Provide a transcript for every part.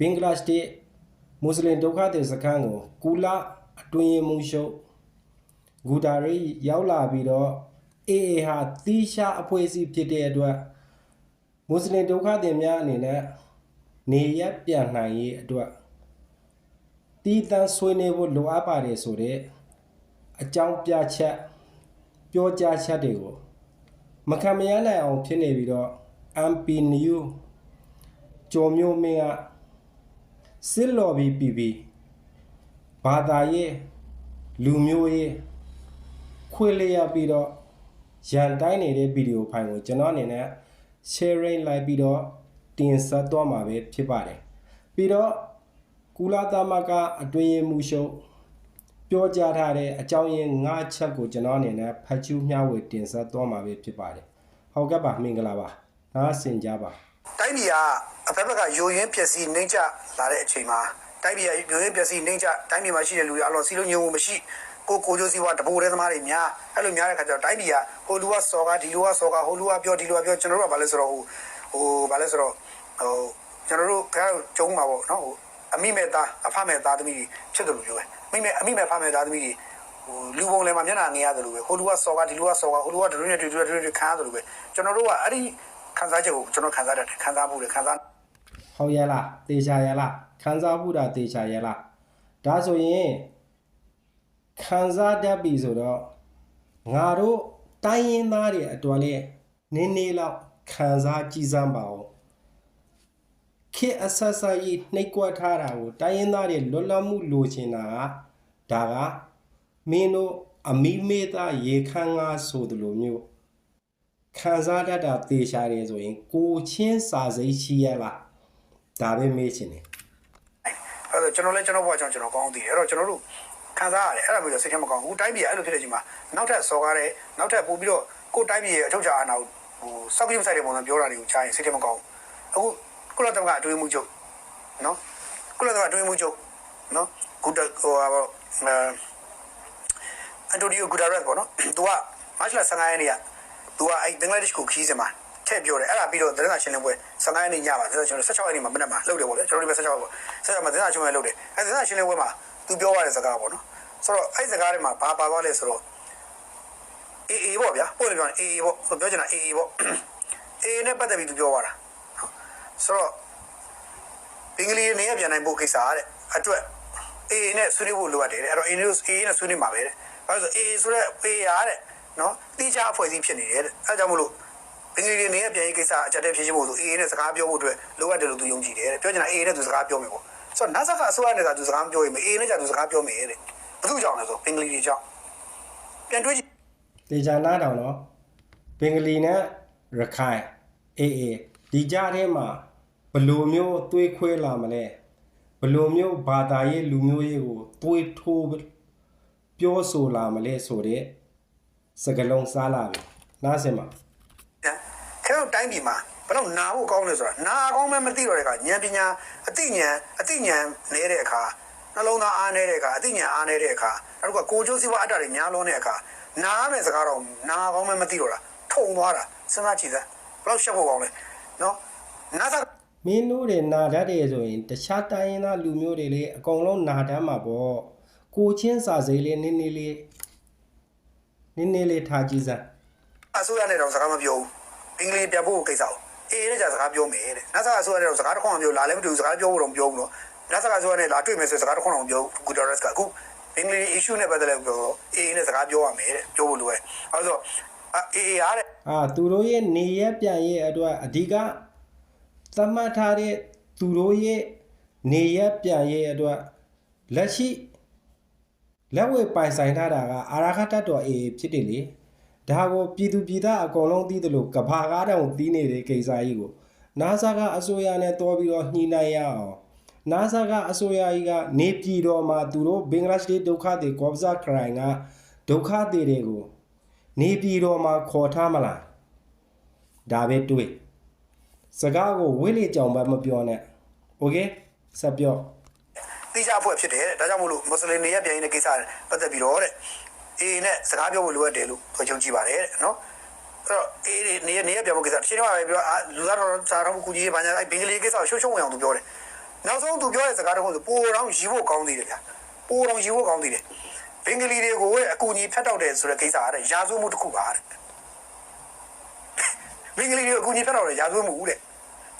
ဘင်္ဂလားဒေ့ရှ်မွတ်စလင်ဒုက္ခသည်စခန်းကိုကူလာအတွင်းရင်မှုရှုပ်ဂူတာရီရောက်လာပြီးတော့ AA ဟာတီးရှားအဖွဲ့အစည်းဖြစ်တဲ့အတွက်မွတ်စလင်ဒုက္ခသည်များအနေနဲ့နေရက်ပြန်နိုင်ရေးအတွက်တီးတန်းဆွေးနွေးဖို့လိုအပ်ပါတယ်ဆိုတဲ့အကြောင်းပြချက်ပြောကြားချက်တွေကိုမခံမရနိုင်အောင်ဖြစ်နေပြီးတော့ MP New ကျော်မျိုးမင်းက စစ်လော်ပြီးပြီပြီဘာသာရေးလူမျိုးရေးခွေလျက်ပြီးတော့ရန်တိုင်းနေတဲ့ဗီဒီယိုဖိုင်ကိုကျွန်တော်အနေနဲ့ sharing လိုက်ပြီးတော့တင်ဆက်သွားမှာပဲဖြစ်ပါတယ်ပြီးတော့ကုလသမဂ္ဂအတွင်းရေးမှူးချုပ်ပြောကြားထားတဲ့အကြောင်းရင်း၅ချက်ကိုကျွန်တော်အနေနဲ့ဖတ်ချူးမျှဝေတင်ဆက်သွားမှာပဲဖြစ်ပါတယ်ဟုတ်ကဲ့ပါမင်္ဂလာပါနားဆင်ကြပါ တိုင်းပြည်ကအဖက်ဖက်ကယိုယွင်းပျက်စီးနှိမ့်ချလာတဲ့အချိန်မှာတိုင်းပြည်ကယိုယွင်းပျက်စီးနှိမ့်ချတိုင်းပြည်မှာရှိတဲ့လူတွေအလောစီလုံးညုံမှုမရှိကိုကိုကျိုးစီဝါတဘိုးတဲ့သမားတွေများအဲ့လိုများတဲ့ခါကျတော့တိုင်းပြည်ကဟိုလူကစော်ကဒီလူကစော်ကဟိုလူကပြောဒီလူကပြောကျွန်တော်တို့ကဘာလဲဆိုတော့ဟိုဟိုဘာလဲဆိုတော့ဟိုကျွန်တော်တို့ခင်ဗျားတို့ကျုံးမှာပေါ့နော်ဟိုအမိမဲ့သားအဖမဲ့သားသမီးတွေဖြစ်တယ်လို့ပြောပဲမိမဲ့အမိမဲ့ဖမဲ့သားသမီးတွေဟိုလူပုံလည်းမှာမျက်နှာငေးရတယ်လို့ပဲဟိုလူကစော်ကဒီလူကစော်ကဟိုလူကဒရုနဲ့ဒရုနဲ့ဒရုနဲ့ခံရတယ်လို့ပဲကျွန်တော်တို့ကအဲ့ဒီ ခံစားချက်ကိုကျွန်တော်ခံစားတတ်တယ်ခံစားမှုတွေခံစားဟုတ်ရဲ့လားတေချာရဲ့လားခံစားမှုတာတေချာရဲ့လားဒါဆိုရင်ခံစားတတ်ပြီဆိုတော့ငါတို့တိုင်းရင်းသားတွေအတွက်လေနည်းနည်းလောက်ခံစားကြည့်စမ်းပါဦးခေတ်အဆက်ဆက်ကြီးနှိပ်ကွက်ထားတာကိုတိုင်းရင်းသားတွေလွတ်လပ်မှုလိုချင်တာကဒါကမင်းတို့အမိမေသားရေခမ်းငါဆိုသလိုမျိုး ခံစားတတ်တာတေချာတယ်ဆိုရင်ကိုချင်းစာစိတ်ရှိရလားဒါပဲမေးချင်တယ်အဲ့တော့ကျွန်တော်လည်းကျွန်တော်ဘဝကြောင့်ကျွန်တော်ကောင်းသိတယ်အဲ့တော့ကျွန်တော်တို့ခံစားရတယ်အဲ့ဒါမျိုးစိတ်ထဲမကောင်းဘူးတိုင်းပြည်အဲ့လိုဖြစ်တဲ့ချိန်မှာနောက်ထပ်စော်ကားတယ်နောက်ထပ်ပို့ပြီးတော့ကိုယ်တိုင်းပြည်ရဲ့အချုပ်ချာအာဏာကိုဟိုစောက်ကင်းဆိုင်တဲ့ပုံစံပြောတာတွေကိုကြားရင်စိတ်ထဲမကောင်းဘူးအခုကုလသမဂ္ဂအတွင်းမှုချုပ်နော်ကုလသမဂ္ဂအတွင်းမှုချုပ်နော်ဂူတဟိုဟာပေါ့အန်တိုနီယိုဂူတာရက်ပေါ့နော်သူကမတ်လ15ရက်နေ့က သူကအဲ့ဘင်္ဂလားဒေ့ရှ်ကိုခီးစင်မှာထည့်ပြောတယ်အဲ့ဒါပြီးတော့သတင်းစာရှင်းလင်းပွဲ15ရက်နေ့ညပါသတင်းစာရှင်းလင်း16ရက်နေ့မှာမနေ့မှာလုပ်တယ်ပေါ့လေကျွန်တော်တို့ပဲ16ရက်ပေါ့16ရက်မှာသတင်းစာရှင်းလင်းပွဲလုပ်တယ်အဲ့သတင်းစာရှင်းလင်းပွဲမှာသူပြောရတဲ့စကားပေါ့နော်ဆိုတော့အဲ့စကားတွေမှာဘာပါသွားလဲဆိုတော့အေးအေးပေါ့ဗျာပို့လို့ပြောရင်အေးအေးပေါ့ပြောချင်တာအေးအေးပေါ့အေးနဲ့ပတ်သက်ပြီးသူပြောသွားတာဆိုတော့ဘင်္ဂလီနေရပြန်နိုင်ဖို့ကိစ္စတဲ့အတွက်အေးနဲ့ဆွေးနွေးဖို့လိုအပ်တယ်တဲ့အဲ့တော့အေးနဲ့အေးနဲ့ဆွေးနွေးမှာပဲတဲ့ဘာလို့ဆိုအေးဆိုတော့အေးရတဲ့ နော်တိကျအဖွဲ့အစည်းဖြစ်နေတယ်တဲ့အဲကြောင့်မလို့ဘင်္ဂလီနေရပြန်ရေးကိစ္စအကြက်တဲ့ဖြစ်ရှိဖို့ဆိုအေးနဲ့စကားပြောဖို့အတွက်လိုအပ်တယ်လို့သူယုံကြည်တယ်တဲ့ပြောချင်တာအေးနဲ့သူစကားပြောမယ်ပေါ့ဆိုတော့နတ်ဆကအစိုးရနဲ့ကသူစကားမပြောရင်အေးနဲ့ကြသူစကားပြောမယ်တဲ့ဘယ်သူကြောင့်လဲဆိုဘင်္ဂလီတွေကြောင့်ပြန်တွေးကြည့်တေချာနားတောင်နော်ဘင်္ဂလီနဲ့ရခိုင်အေးအေးဒီကြားထဲမှာဘယ်လိုမျိုးသွေးခွဲလာမလဲဘယ်လိုမျိုးဘာသာရေးလူမျိုးရေးကိုသွေးထိုးပြောဆိုလာမလဲဆိုတဲ့ စကလုံးစားလာပြီနားစင်ပါခင်ဗျားတို့တိုင်းပြည်မှာဘယ်တော့နာဖို့ကောင်းလဲဆိုတာနာကောင်းမှမသိတော့တဲ့အခါဉာဏ်ပညာအသိဉာဏ်အသိဉာဏ်နေတဲ့အခါနှလုံးသားအားနေတဲ့အခါအသိဉာဏ်အားနေတဲ့အခါနောက်ကကိုကျိုးစည်းဝါအတ္တတွေများလွန်းတဲ့အခါနားမယ်စကားတော့နာကောင်းမှမသိတော့တာထုံသွားတာစဉ်းစားကြည့်စမ်းဘယ်တော့ရှက်ဖို့ကောင်းလဲနော်နားစားမင်းတို့တွေနာတတ်တယ်ဆိုရင်တခြားတိုင်းရင်းသားလူမျိုးတွေလေအကုန်လုံးနာတတ်မှာပေါ့ကိုချင်းစာစိတ်လေးနည်းနည်းလေး နည်းနည်းလေးထားကြည့်စမ်းအစိုးရနဲ့တော့စကားမပြောဘူးအင်္ဂလိပ်ပြဖို့ကိစ္စကိုအေးနဲ့ကြာစကားပြောမယ်တဲ့နားစားအစိုးရနဲ့တော့စကားတစ်ခွန်းမပြောလာလည်းမတူစကားပြောဖို့တော့မပြောဘူးနော်နားစားအစိုးရနဲ့လာတွေ့မယ်ဆိုစကားတစ်ခွန်းတော့မပြောဘူးဂူတာရက်စ်ကအခုအင်္ဂလိပ် issue နဲ့ပတ်သက်လို့ပြောတော့အေးနဲ့စကားပြောရမယ်တဲ့ပြောဖို့လိုတယ်အဲဆိုအေးအားတဲ့အာသူတို့ရဲ့နေရက်ပြန်ရဲ့အတွက်အဓိကသတ်မှတ်ထားတဲ့သူတို့ရဲ့နေရက်ပြန်ရဲ့အတွက်လက်ရှိ လက်ဝဲပိုင်ဆိုင်ထားတာကအာရခတတ်တော်အေဖြစ်တယ်လေဒါကိုပြည်သူပြည်သားအကုန်လုံးသိတယ်လို့ကဘာကားတောင်သိနေတဲ့ကိစ္စကြီးကိုနာဆာကအစိုးရနဲ့တွားပြီးတော့ညှိနှိုင်းရအောင်နာဆာကအစိုးရကြီးကနေပြည်တော်မှာသူတို့ဘင်္ဂလားဒေ့ရှ်ဒုက္ခသည်ကော့ဘဇာခရိုင်ကဒုက္ခသည်တွေကို နေပြည်တော်မှာခေါ်ထားမလားဒါပဲတွေးစကားကိုဝိလေကြောင်ပဲမပြောနဲ့โอเคဆက်ပြော တိကျအဖွဲ့ဖြစ်တယ်တဲ့ဒါကြောင့်မို့လို့မွတ်စလင်တွေရဲ့ပြည်ရင်တဲ့ကိစ္စပတ်သက်ပြီးတော့တဲ့အေးနဲ့စကားပြောဖို့လိုအပ်တယ်လို့ပြောချင်ကြည့်ပါတယ်တဲ့နော်အဲ့တော့အေးနေနေရပြောဖို့ကိစ္စတစ်ချိန်တော့ပဲပြောလူသားတော်စာတော်ကူကြီးဘာညာအဲ့ဘင်္ဂလီကိစ္စကိုရှုံရှုံဝင်အောင်သူပြောတယ်နောက်ဆုံးသူပြောတဲ့စကားတစ်ခုဆိုပိုတော်ရီဖို့ကောင်းသေးတယ်ဗျာပိုတော်ရီဖို့ကောင်းသေးတယ်ဘင်္ဂလီတွေကိုအကူအညီဖတ်တော့တယ်ဆိုတဲ့ကိစ္စကတဲ့ရာဇဝမှုတစ်ခုပါတဲ့ဘင်္ဂလီတွေအကူအညီဖတ်တော့တယ်ရာဇဝမှုတဲ့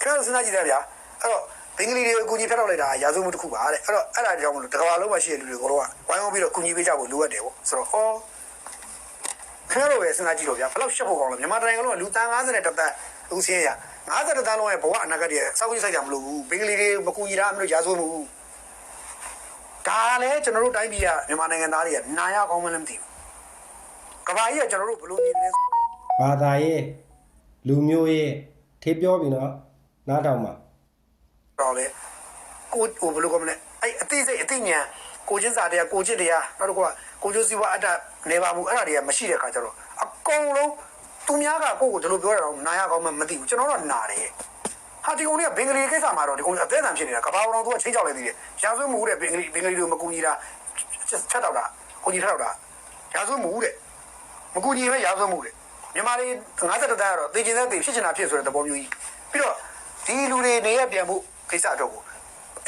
ခင်ဗျားတို့စဉ်းစားကြည့်တယ်ဗျာအဲ့တော့ ဘင်္ဂလီတွေအကူအညီဖတ်တော့လိုက်တာရာဇဝမှုတစ်ခုပါတဲ့အဲ့တော့အဲ့ဒါကြောင့်မလို့တကဘာလုံးမှာရှိတဲ့လူတွေကတော့ဝိုင်းဝန်းပြီးတော့အကူအညီပေးကြဖို့လိုအပ်တယ်ပေါ့ဆိုတော့ဟောခင်ဗျားတို့ပဲစဉ်းစားကြည့်တော့ဗျာဘယ်လောက်ရှက်ဖို့ကောင်းလဲမြန်မာတိုင်းကလုံးကလူတန်း90နဲ့တသန်းအခုစင်းရ50တန်းလုံးရဲ့ဘဝအနာဂတ်တွေစောက်ကြည့်ဆိုင်ကြမလို့ဘူးဘင်္ဂလီတွေမကူညီတာအမလို့ရာဇဝမှုဒါလည်းကျွန်တော်တို့တိုင်းပြည်ကမြန်မာနိုင်ငံသားတွေကနာရကောင်းမှလည်းမသိဘူးကဘာကြီးကကျွန်တော်တို့ဘလို့နေလဲဆိုဘာသာရေးလူမျိုးရေးထေပြောပြီနော်နားထောင်ပါ တော့လေကိုဟိုဘလို့ကောမလဲအဲ့အသိစိတ်အသိဉာဏ်ကိုချင်းစာတရားကိုချင်းတရားနောက်တစ်ခုကကိုကျိုးစီဝါအတ္တနေပါမှုအဲ့ဒါတွေကမရှိတဲ့ခါကျတော့အကုန်လုံးသူများကကိုယ့်ကိုဒီလိုပြောတာတော့နာရကောင်းမှမသိဘူးကျွန်တော်တော့နာတယ်ဟာဒီကောင်တွေကဘင်္ဂလီကိစ္စမှာတော့ဒီကောင်အသက်အံဖြစ်နေတာကဘာအောင်တော့သူကချိန်ကြောက်လိုက်သေးတယ်ရာဇဝမှုတဲ့ဘင်္ဂလီဘင်္ဂလီတို့မကူညီတာချက်တော့တာကိုကြီးထတော့တာရာဇဝမှုတဲ့မကူညီပဲရာဇဝမှုတဲ့မြန်မာတွေ50တန်းကတော့သိကျင်တဲ့သိဖြစ်ချင်တာဖြစ်ဆိုတဲ့သဘောမျိုးကြီးပြီးတော့ဒီလူတွေနေရပြန်ဖို့ ကိစ္စတော့ကို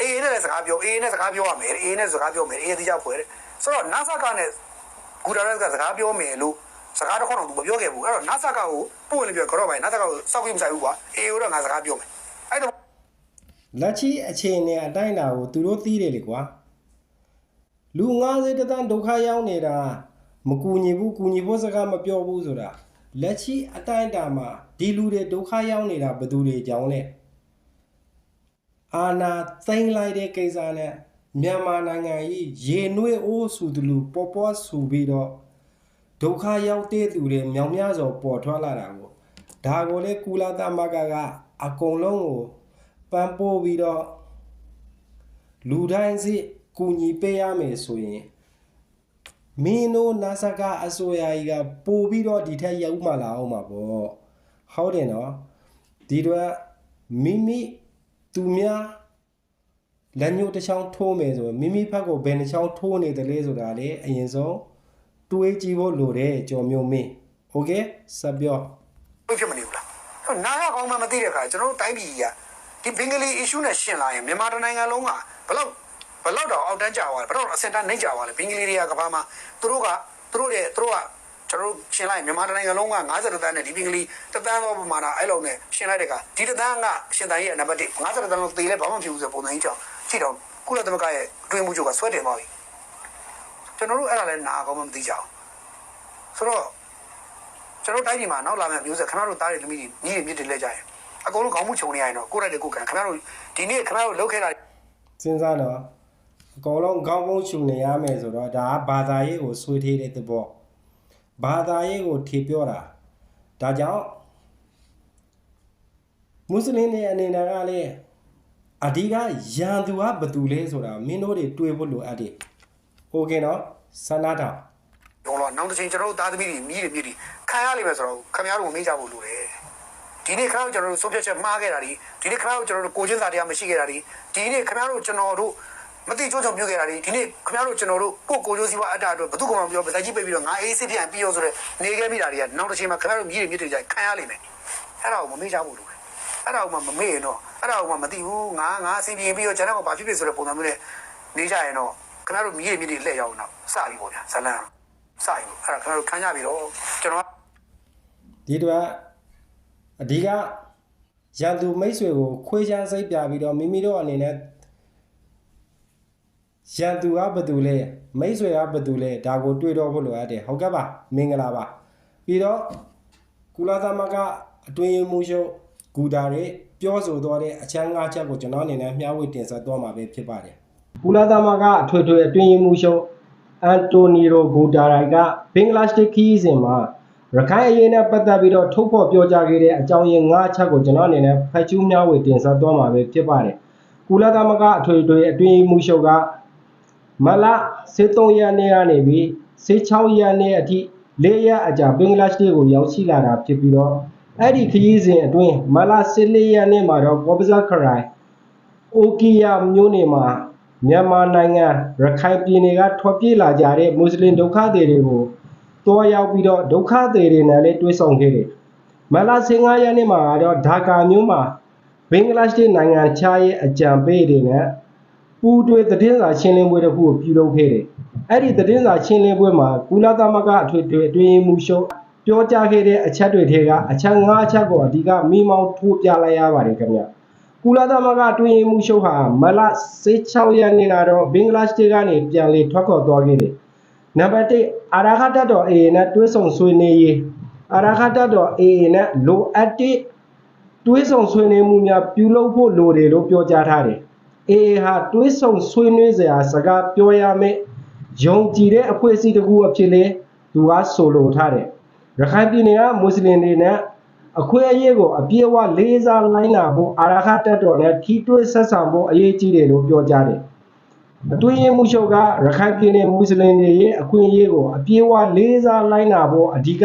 အေးနဲ့လည်းစကားပြောအေးနဲ့စကားပြောရမယ်အေးနဲ့စကားပြောမယ်အေးတိကျဖွယ်တဲ့ဆိုတော့နာဆာကနဲ့ဂူဒါရက်ကစကားပြောမယ်လို့စကားတစ်ခေါက်တော့သူမပြောခဲ့ဘူးအဲ့တော့နာဆာကကိုပို့ရင်ပြောကြောတော့ပိုင်းနာဆာကကိုစောက်ကြည့်မဆိုင်ဘူးကွာအေးကိုတော့ငါစကားပြောမယ်အဲ့တော့လက်ချီအခြေအနေအတိုင်းအတာကိုသူတို့သိတယ်လေကွာလူ90တသန်းဒုက္ခရောက်နေတာမကူညီဘူးကူညီဖို့စကားမပြောဘူးဆိုတာလက်ချီအတိုင်းအတာမှာဒီလူတွေဒုက္ခရောက်နေတာဘယ်သူတွေကြောင်းလဲ အာနာသိမ့်လိုက်တဲ့ကိစ္စနဲ့မြန်မာနိုင်ငံကြီးရေနွေးအိုးဆူတလူပေါ်ပေါ်ဆူပြီးတော့ဒုက္ခရောက်တဲ့သူတွေမြောင်များစွာပေါ်ထွက်လာတာကိုဒါကိုလေကုလသမဂ္ဂကအကုန်လုံးကိုပန်းပိုးပြီးတော့လူတိုင်းစီကူညီပေးရမယ်ဆိုရင်မင်းတို့နာဆာကအစိုးရကြီးကပို့ပြီးတော့ဒီထက်ရောက်မှလာအောင်မှာပေါ့ဟုတ်တယ်နော်ဒီတော့မိမိ သူများလက်ညှိုးတစ်ချောင်းထိုးမယ်ဆိုရင်မိမိဘက်ကိုဘယ်နှချောင်းထိုးနေတယ်လဲဆိုတာလေအရင်ဆုံးတွေးကြည့်ဖို့လိုတယ်ကြော်မျိုးမင်းโอเคဆက်ပြော ဘယ်ဖြစ်မနေဘူးလားအဲ့နာရကောင်းမှမသိတဲ့ခါကျွန်တော်တို့တိုင်းပြည်ကြီးကဒီဘင်္ဂလီ issue နဲ့ရှင်းလာရင်မြန်မာတိုင်းနိုင်ငံလုံးကဘလောက်ဘလောက်တော့အောက်တန်းကြသွားလဲဘလောက်အစင်တန်းနှိမ့်ကြသွားလဲဘင်္ဂလီတွေကကဘာမှာသူတို့ကသူတို့ရဲ့သူတို့က ကျွန်တော်တို့ရှင်းလိုက်မြန်မာတိုင်းနိုင်ငံလုံးက50တန်းနဲ့ဒီဘင်္ဂလီတသန်းသောပမာဏအဲ့လိုနဲ့ရှင်းလိုက်တဲ့ကဒီတသန်းကရှင်တန်ရဲ့နံပါတ်1 50တန်းလုံးသေလဲဘာမှမဖြစ်ဘူးဆိုပုံစံကြီးကြောင့်ကြည့်တော့ကုလသမဂ္ဂရဲ့အတွင်းမှုချုပ်ကဆွဲတင်သွားပြီကျွန်တော်တို့အဲ့ဒါလည်းနာကောင်းမှမသိကြအောင်ဆိုတော့ကျွန်တော်တိုင်းပြည်မှာနောက်လာမယ့်မျိုးဆက်ခင်ဗျားတို့သားတွေသမီးတွေညီတွေမြစ်တွေလဲကြရင်အကုန်လုံးခေါင်းမှုခြုံနေရရင်တော့ကိုယ့်တိုက်တဲ့ကိုယ်ကံခင်ဗျားတို့ဒီနေ့ခင်ဗျားတို့လုပ်ခဲ့တာစဉ်းစားတော့အကောင်လုံးကောင်းကောင်းရှုနေရမယ်ဆိုတော့ဒါကဘာသာရေးကိုဆွေးထေးတဲ့သဘော ဘာသာရေးကိုထေပြောတာဒါကြောင့်မွတ်စလင်တွေအနေနဲ့ကလည်းအဓိကရန်သူကဘယ်သူလဲဆိုတာမင်းတို့တွေတွေးဖို့လိုအပ်တယ်။ဟုတ်ကဲ့နော်ဆန္ဒတောင်းတော့လာနောက်တစ်ချိန်ကျွန်တော်တို့သားသမီးတွေမိတွေမြစ်တွေခံရလိမ့်မယ်ဆိုတော့ခင်ဗျားတို့မေ့ကြဖို့လိုတယ်။ဒီနေ့ခင်ဗျားတို့ကျွန်တော်တို့ဆုံးဖြတ်ချက်မှားခဲ့တာဒီဒီနေ့ခင်ဗျားတို့ကျွန်တော်တို့ကိုချင်းစာတရားမရှိခဲ့တာဒီဒီနေ့ခင်ဗျားတို့ကျွန်တော်တို့ မတိကျုံချောင်ပြုတ်ခဲ့တာဒီဒီနေ့ခင်ဗျားတို့ကျွန်တော်တို့ကိုကိုကျိုးစီဝါအတ္တအတွက်ဘယ်သူကမှမပြောဗတိုက်ကြီးပိတ်ပြီးတော့ငါအေးစစ်ပြန်ပြီးရောဆိုတော့နေခဲ့မိတာတွေကနောက်တစ်ချိန်မှာခင်ဗျားတို့မြည်တွေမြစ်တွေကြခံရလိမ့်မယ်အဲ့ဒါကိုမမေးကြဘူးလို့အဲ့ဒါကိုမှမမေ့ရင်တော့အဲ့ဒါကိုမှမသိဘူးငါငါအစီအပြင်ပြီးတော့ကျွန်တော်ကဘာဖြစ်ဖြစ်ဆိုတဲ့ပုံစံမျိုးနဲ့နေကြရင်တော့ခင်ဗျားတို့မြည်တွေမြစ်တွေလှည့်ရောက်တော့စပြီပေါ့ဗျာဇလန်စပြီအဲ့ဒါခင်ဗျားတို့ခံရပြီတော့ကျွန်တော်ဒီတော့အဓိကရန်သူမိတ်ဆွေကိုခွေးချမ်းစိတ်ပြပြီးတော့မိမိတို့အနေနဲ့ ရန်သူကဘယ်သူလဲမိတ်ဆွေကဘယ်သူလဲဒါကိုတွေးတော့ဖို့လိုအပ်တယ်ဟုတ်ကဲ့ပါမင်္ဂလာပါပြီးတော့ကုလသမဂ္ဂအတွင်းရေးမှူးချုပ်ဂူတာတွေပြောဆိုသွားတဲ့အချမ်း၅ချက်ကိုကျွန်တော်အနေနဲ့မျှဝေတင်ဆက်သွားမှာပဲဖြစ်ပါတယ်ကုလသမဂ္ဂအထွေထွေအတွင်းရေးမှူးချုပ်အန်တိုနီရိုဂူတာရိုက်ကဘင်္ဂလားဒေ့ရှ်ခီးစဉ်မှာရခိုင်အရေးနဲ့ပတ်သက်ပြီးတော့ထုတ်ဖော်ပြောကြားခဲ့တဲ့အကြောင်းရင်း၅ချက်ကိုကျွန်တော်အနေနဲ့ဖတ်ကျူးမျှဝေတင်ဆက်သွားမှာပဲဖြစ်ပါတယ်။ကုလသမဂ္ဂအထွေထွေအတွင်းရေးမှူးချုပ်က မလစေ3ရက်နေ့ကနေပြီးစေ6ရက်နေ့အထိ၄ရက်အကြာဘင်္ဂလားဒေ့ရှ်ကိုရောက်ရှိလာတာဖြစ်ပြီးတော့အဲ့ဒီခရီးစဉ်အတွင်းမလ14ရက်နေ့မှာတော့ကော့ပဇာခရိုင်အိုကီယာမြို့နယ်မှာမြန်မာနိုင်ငံရခိုင်ပြည်နယ်ကထွက်ပြေးလာကြတဲ့မွတ်စလင်ဒုက္ခသည်တွေကိုတွားရောက်ပြီးတော့ဒုက္ခသည်တွေနဲ့လည်းတွေ့ဆုံခဲ့တယ်။မလ15ရက်နေ့မှာတော့ဒါကာမြို့မှာဘဘင်္ဂလားဒေ့ရှ်နိုင်ငံခြားရေးအကြံပေးတွေနဲ့ ပူးတွဲသတင်းစာရှင်းလင်းပွဲတစ်ခုကိုပြုလုပ်ခဲ့တယ်။အဲ့ဒီသတင်းစာရှင်းလင်းပွဲမှာကုလသမဂ္ဂအထွေထွေအတွင်းရေးမှူးချုပ်ပြောကြားခဲ့တဲ့အချက်တွေထဲကအချက်၅ချက်ကိုအဓိကမိမောင်းထိုးပြလိုက်ရပါတယ်ခင်ဗျ။ကုလသမဂ္ဂအတွင်းရေးမှူးချုပ်ဟာမလ16ရက်နေ့ကတော့ဘင်္ဂလားဒေ့ရှ်ကနေပြန်လည်ထွက်ခွာသွားခဲ့တယ်။နံပါတ်1အာရခတ်တော် AA နဲ့တွဲဆုံဆွေးနွေးရေးအာရခတ်တော် AA နဲ့လိုအပ်တဲ့တွဲဆုံဆွေးနွေးမှုများပြုလုပ်ဖို့လိုတယ်လို့ပြောကြားထားတယ်။ AA ဟာတွဲဆုံဆွေးနွေးစရာစကားပြောရမယ်ယုံကြည်တဲ့အဖွဲ့အစည်းတစ်ခုအဖြစ်လဲသူကဆိုလိုထားတယ်။ရခိုင်ပြည်နယ်ကမွတ်စလင်တွေနဲ့အခွင့်အရေးကိုအပြည့်အဝလေးစားလိုက်နာဖို့အာရခတက်တော်နဲ့ထီးတွဲဆက်ဆံဖို့အရေးကြီးတယ်လို့ပြောကြားတယ်။အတွင်းရေးမှူးချုပ်ကရခိုင်ပြည်နယ်မွတ်စလင်တွေရဲ့အခွင့်အရေးကိုအပြည့်အဝလေးစားလိုက်နာဖို့အဓိက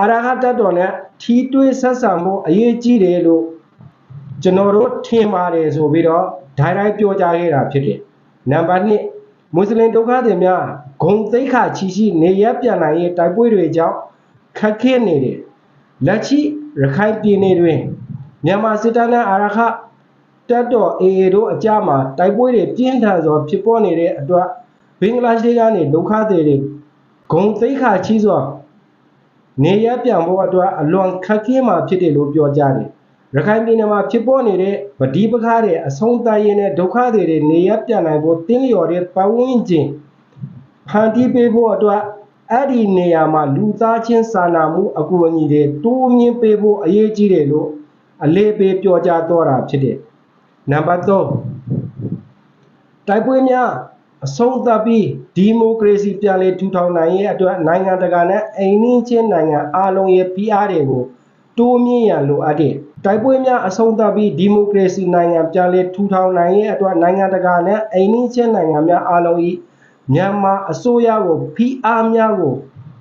အာရခတက်တော်နဲ့ထီးတွဲဆက်ဆံဖို့အရေးကြီးတယ်လို့ကျွန်တော်တို့ထင်ပါတယ်ဆိုပြီးတော့ ဒိုင်တိုင်းပြောကြားခဲ့တာဖြစ်တယ်။နံပါတ်2မွတ်စလင်ဒုက္ခသည်များဂုံသိက္ခာချီရှိနေရပြန်နိုင်ရေးတိုက်ပွဲတွေကြောင့်ခက်ခဲနေတယ်။လက်ရှိရခိုင်ပြည်နယ်တွင်မြန်မာစစ်တပ်နဲ့အာရခတပ်တော် AA တို့အကြမ်းမှာတိုက်ပွဲတွေပြင်းထန်စွာဖြစ်ပေါ်နေတဲ့အတွက်ဘင်္ဂလားဒေ့ရှ်ကနေဒုက္ခသည်တွေဂုံသိက္ခာချီစွာနေရပြန်ဖို့အတွက်အလွန်ခက်ခဲမှာဖြစ်တယ်လို့ပြောကြားတယ်။ ရခိုင်ပြည်နယ်မှာဖြစ်ပေါ်နေတဲ့ဗတိပခါတွေအဆုံးသတ်ရေးနဲ့ဒုက္ခသည်တွေနေရပြန်နိုင်ဖို့တင်းလျော်တဲ့ပတ်ဝန်းကျင်ဖန်တီးပေးဖို့အတွက်အဲ့ဒီနေရာမှာလူသားချင်းစာနာမှုအကူအညီတွေတိုးမြင့်ပေးဖို့အရေးကြီးတယ်လို့အလေးပေးပြောကြားတော့တာဖြစ်တယ်။နံပါတ်3တိုက်ပွဲများအဆုံးသတ်ပြီးဒီမိုကရေစီပြန်လည်ထူထောင်နိုင်ရေးအတွက်နိုင်ငံတကာနဲ့အိမ်နီးချင်းနိုင်ငံအားလုံးရဲ့ဖိအားတွေကိုတိုးမြင့်ရန်လိုအပ်တယ်။ တိုက်ပွဲများအဆုံးသတ်ပြီးဒီမိုကရေစီနိုင်ငံပြန်လည်ထူထောင်နိုင်ရေးအတွက်နိုင်ငံတကာနဲ့အိမ်နီးချင်းနိုင်ငံများအားလုံး၏မြန်မာအစိုးရကိုဖိအားများကို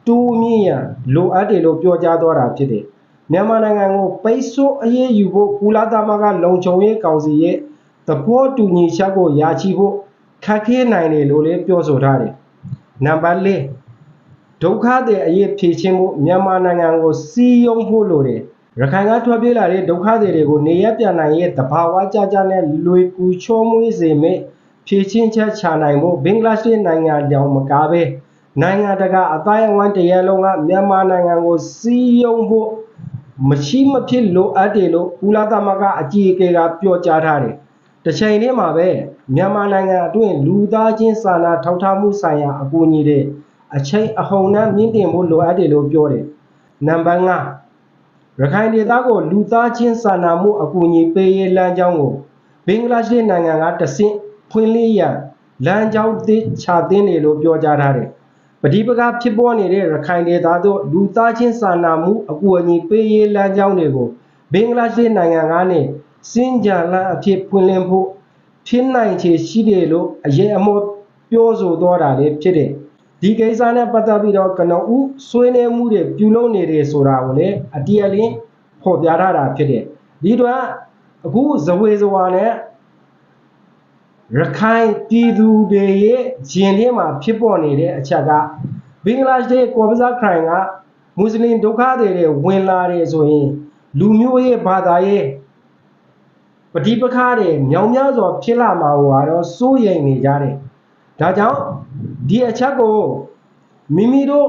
တိုးမြင့်ရန်လိုအပ်တယ်လို့ပြောကြားသွားတာဖြစ်တယ်။မြန်မာနိုင်ငံကိုပိတ်ဆို့အရေးယူဖို့ကုလသမဂ္ဂလုံခြုံရေးကောင်စီရဲ့သဘောတူညီချက်ကိုရရှိဖို့ခက်ခဲနိုင်တယ်လို့လည်းပြောဆိုထားတယ်။နံပါတ်၄ဒုက္ခသည်အရေးဖြေရှင်းဖို့မြန်မာနိုင်ငံကိုစီးရုံးဖို့လိုတယ်။ ရခိုင်ကထွက်ပြေးလာတဲ့ဒုက္ခသည်တွေကိုနေရပြန်နိုင်ရဲ့တဘာဝကြကြနဲ့လွေကူချောမွေးစေမယ့်ဖြည့်ချင်းချက်ချနိုင်ဖို့ဘင်္ဂလားဒေ့ရှ်နိုင်ငံကြောင်မကားပဲနိုင်ငံတကာအတိုင်းအဝိုင်းတရလုံးကမြန်မာနိုင်ငံကိုစီးရုံးဖို့မရှိမဖြစ်လိုအပ်တယ်လို့ကုလသမဂ္ဂအကြီးအကဲကပြောကြားထားတယ်။တစ်ချိန်တည်းမှာပဲမြန်မာနိုင်ငံအတွင်းလူသားချင်းစာနာထောက်ထားမှုဆိုင်ရာအကူအညီတွေအချိန်အဟုန်နဲ့မြင့်တင်ဖို့လိုအပ်တယ်လို့ပြောတယ်။နံပါတ်5 ရခိုင်ဒေသကိုလူသားချင်းစာနာမှုအကူအညီပေးရေးလမ်းကြောင်းကိုဘင်္ဂလားဒေ့ရှ်နိုင်ငံကတဆင့်ဖွင့်လှစ်ရန်လမ်းကြောင်းသစ်ချသင်းတယ်လို့ပြောကြားထားတယ်။ပဋိပက္ခဖြစ်ပေါ်နေတဲ့ရခိုင်ဒေသသို့လူသားချင်းစာနာမှုအကူအညီပေးရေးလမ်းကြောင်းတွေကိုဘင်္ဂလားဒေ့ရှ်နိုင်ငံကနေစင်ကြံလန်းအဖြစ်ဖွင့်လှစ်ဖို့ဖြစ်နိုင်ခြေရှိတယ်လို့အရေးအမောပြောဆိုသွားတာလည်းဖြစ်တယ်။ ဒီကိစ္စနဲ့ပတ်သက်ပြီးတော့ကနဦးဆွေးနွေးမှုတွေပြုလုပ်နေတယ်ဆိုတာကိုလည်းအတိအလင်းဖော်ပြထားတာဖြစ်တယ်။ဒီတော့အခုဇဝေဇဝါနဲ့ရခိုင်ပြည်သူတွေရဲ့ဂျင်ထဲမှာဖြစ်ပေါ်နေတဲ့အချက်ကဘင်္ဂလားဒေ့ရှ်ကော်ပဇာခရိုင်ကမွတ်စလင်ဒုက္ခသည်တွေဝင်လာတယ်ဆိုရင်လူမျိုးရေးဘာသာရေးပဋိပက္ခတွေမြောင်များစွာဖြစ်လာမှာဟိုကတော့စိုးရိမ်နေကြတယ်။ ဒါကြောင့်ဒီအချက်ကိုမိမိတို့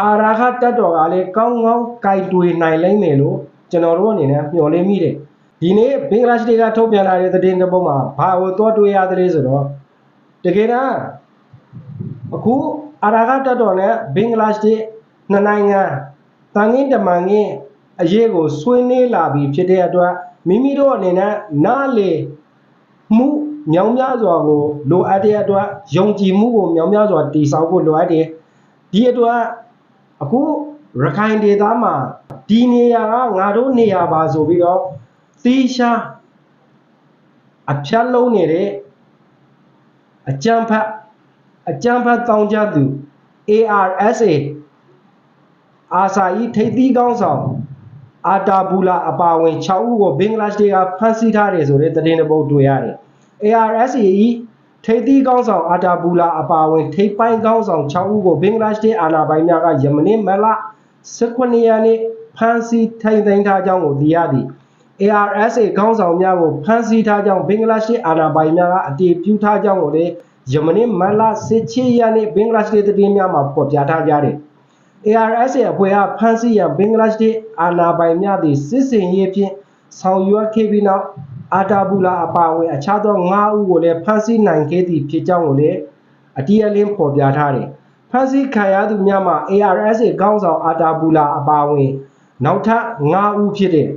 အာရာခတက်တော်ကလည်းကောင်းကောင်းကြိုက်တွေနိုင်လိမ့်မယ်လို့ကျွန်တော်တို့အနေနဲ့မျှော်လင့်မိတယ်။ဒီနေ့ဘင်္ဂလားဒေ့ရှ်ကထုတ်ပြန်လာတဲ့သတင်းတစ်ပုဒ်မှာဘာကိုတော့တွေးရသလဲဆိုတော့တကယ်တော့အခုအာရာခတက်တော်နဲ့ဘင်္ဂလားဒေ့ရှ်နှစ်နိုင်ငံတန်ငင်းတမန်ငင်းအရေးကိုဆွေးနွေးလာပြီဖြစ်တဲ့အတွက်မိမိတို့အနေနဲ့နားလေမှု မြောင်များစွာကိုလိုအပ်တဲ့အတွက်ယုံကြည်မှုကိုမြောင်များစွာတည်ဆောက်ဖို့လိုအပ်တယ်ဒီအတွက်အခုရခိုင်ဒေသမှာဒီနေရာကငါတို့နေရာပါဆိုပြီးတော့သီးရှားအဖြတ်လုံးနေတဲ့အကြံဖတ်အကြံဖတ်တောင်းကြသူ ARSA အာဆာဤထိပ်သီးကောင်းဆောင်အာတာဘူလာအပါအဝင်6ဦးကိုဘင်္ဂလားဒေ့ရှ်ကဖမ်းဆီးထားတယ်ဆိုတဲ့သတင်းတစ်ပုဒ်တွေ့ရတယ်။ ARSA ဤထိပ်သီးကောင်းဆောင်အာတာဘူလာအပါအဝင်ထိပ်ပိုင်းကောင်းဆောင်6ဦးကိုဘင်္ဂလားဒေ့ရှ်အာဏာပိုင်များကယမနေ့မလ18ရက်နေ့ဖမ်းဆီးထိန်သိမ်းထားကြောင်းကိုသိရသည်။ ARSA ခေါင်းဆောင်များကိုဖမ်းဆီးထားကြောင်းဘင်္ဂလားဒေ့ရှ်အာဏာပိုင်များကအတည်ပြုထားကြောင်းကိုလည်းယမနေ့မတ်လ17ရက်နေ့ဘင်္ဂလားဒေ့ရှ်သတင်းများမှာဖော်ပြထားကြတယ်။ ARSA အဖွဲ့ကဖမ်းဆီးရန်ဘင်္ဂလားဒေ့ရှ်အာဏာပိုင်များသည့်စစ်စင်ရေးဖြင့်ဆောင်ရွက်ခဲ့ပြီးနောက် အာတာဘူလာအပါအဝင်အခြားသော9ဦးကိုလည်းဖမ်းဆီးနိုင်ခဲ့သည့်ဖြစ်ကြောင်းကိုလည်းအတီးအလင်းဖော်ပြထားတယ်။ဖမ်းဆီးခံရသူများမှာ ARSA ခေါင်းဆောင်အာတာဘူလာအပါအဝင် နောက်ထပ်9ဦးဖြစ်တဲ့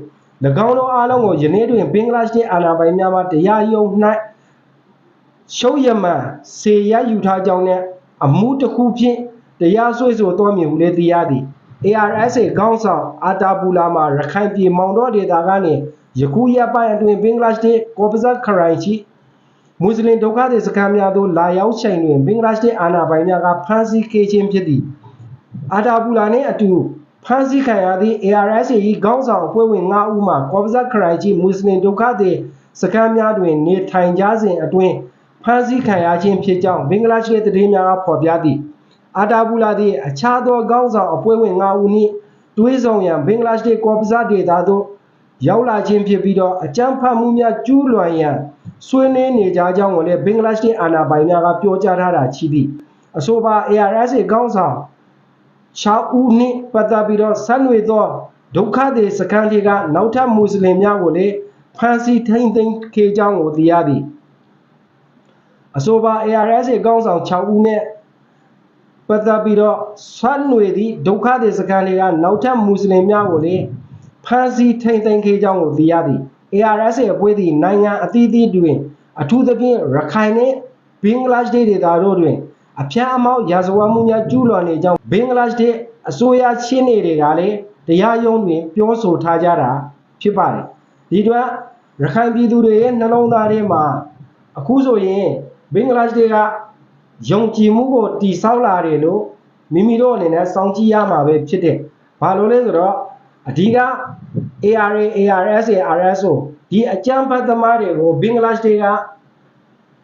၎င်းတို့အားလုံးကိုယနေ့တွင်ဘင်္ဂလားဒေ့ရှ်အာဏာပိုင်များမှတရားရုံး၌ရှုံးရမှန်စေရယူထားကြောင်းနဲ့အမှုတစ်ခုဖြင့်တရားစွဲဆိုတော်မူလေသိရသည် ARSA ခေါင်းဆောင်အာတာဘူလာမှာရခိုင်ပြည်မောင်တော်ဒေသကနေ ယခုရက်ပိုင်းအတွင်းဘင်္ဂလားဒေ့ရှ်ကော့ပဇတ်ခရိုင်ရှိမွတ်စလင်ဒုက္ခသည်စခန်းများသို့လာရောက်ချိန်တွင်ဘင်္ဂလားဒေ့ရှ်အာဏာပိုင်များကဖမ်းဆီးခဲ့ခြင်းဖြစ်သည်အာတာဘူလာနှင့်အတူဖမ်းဆီးခံရသည့် ARSA ၏ခေါင်းဆောင်အဖွဲ့ဝင်9ဦးမှကော့ပဇတ်ခရိုင်ကြီးမွတ်စလင်ဒုက္ခသည်စခန်းများတွင်နေထိုင်ကြစဉ်အတွင်းဖမ်းဆီးခံရခြင်းဖြစ်ကြောင်းဘင်္ဂလားဒေ့ရှ်သတင်းများကဖော်ပြသည်အာတာဘူလာသည်အခြားသောခေါင်းဆောင်အဖွဲ့ဝင်9ဦးနှင့်တွဲဆောင်ရန်ဘင်္ဂလားဒေ့ရှ်ကော့ပဇတ်ဒေသသို့ ရောက်လာခြင်းဖြစ်ပြီးတော့အကြမ်းဖက်မှုများကျူးလွန်ရန်ဆွေးနွေးနေကြကြောင်းကိုလည်းဘင်္ဂလားဒေ့ရှ်အာဏာပိုင်များကပြောကြားထားတာရှိသည်အဆိုပါ ARSA ခေါင်းဆောင်6ဦးနှင့်ပတ်သက်ပြီးတော့ဆက်နွေသောဒုက္ခသည်စခန်းတွေကနောက်ထပ်မွတ်စလင်များကိုလည်းဖမ်းဆီးထိန်းသိမ်းခဲ့ကြောင်းကိုသိရသည်အဆိုပါ ARS ကောင်းဆောင်6ဦးနဲ့ပတ်သက်ပြီးတော့ဆက်နွေသည့်ဒုက္ခသည်စခန်းတွေကနောက်ထပ်မွတ်စလင်များကိုလည်း ဖမ်းဆီးထိန်းသိမ်းခဲ့ကြောင်းကိုသိရသည် ARS အဖွဲ့သည်နိုင်ငံအသီးသီးတွင် အထူးသဖြင့်ရခိုင်နှင့်ဘင်္ဂလားဒေ့ရှ်ဒေသတို့တွင်အဖျက်အမောက်ရာဇဝတ်မှုများကျူးလွန်နေကြောင်းဘင်္ဂလားဒေ့ရှ်အစိုးရရှင်းနေတွေကလည်းတရားရုံးတွင် ပြောဆိုထားကြတာဖြစ်ပါတယ်ဒီတော့ရခိုင်ပြည်သူတွေရဲ့နှလုံးသားထဲမှာအခုဆိုရင်ဘင်္ဂလားဒေ့ရှ်ကယုံကြည်မှုကိုတည်ဆောက်လာတယ်လို့မိမိတို့အနေနဲ့စောင့်ကြည့်ရမှာပဲဖြစ်တယ်ဘာလို့လဲဆိုတော့အဓိက ARA ARS RSO ဒီအကြမ်းဖက်သမားတွေကိုဘင်္ဂလားဒေ့ရှ်က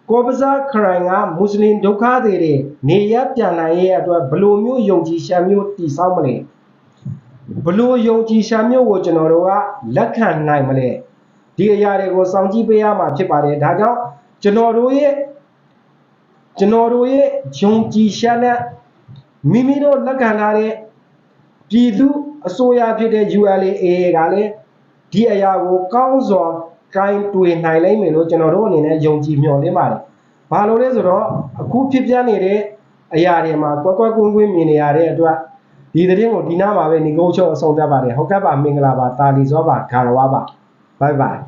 ကောပဇာခရိုင်ကမွတ်စလင်ဒုက္ခသည်တွေနေရပြန်နိုင်ရဲ့အတွက်ဘယ်လိုမျိုးယုံကြည်ရှာမျိုးတည်ဆောက်မလဲဘယ်လိုယုံကြည်ရှာမျိုးကိုကျွန်တော်တို့ကလက်ခံနိုင်မလဲဒီအရာတွေကိုစောင့်ကြည့်ပေးရမှာဖြစ်ပါတယ်ဒါကြောင့်ကျွန်တော်တို့ရဲ့ကျွန်တော်တို့ရဲ့ယုံကြည်ရှာနဲ့မိမိတို့လက်ခံထားတဲ့ ပြည်သူအစိုးရဖြစ်တဲ့ ULA ကလည်းဒီအရာကိုကောင်းစွာကိုင်းတွေ့နိုင်လိမ့်မယ်လို့ကျွန်တော်တို့အနေနဲ့ယုံကြည်မျှော်လင့်ပါတယ်။ဘာလို့လဲဆိုတော့အခုဖြစ်ပြနေတဲ့အရာတွေမှာကွက်ကွက်ကွင်းကွင်းမြင်နေရတဲ့အတွက်ဒီသတင်းကိုဒီနားမှာပဲညီကုန်းချုပ်အဆုံးသတ်ပါတယ်။ဟုတ်ကဲ့ပါမင်္ဂလာပါတာလီဇောပါဂါရဝပါဘိုင်ဘိုင်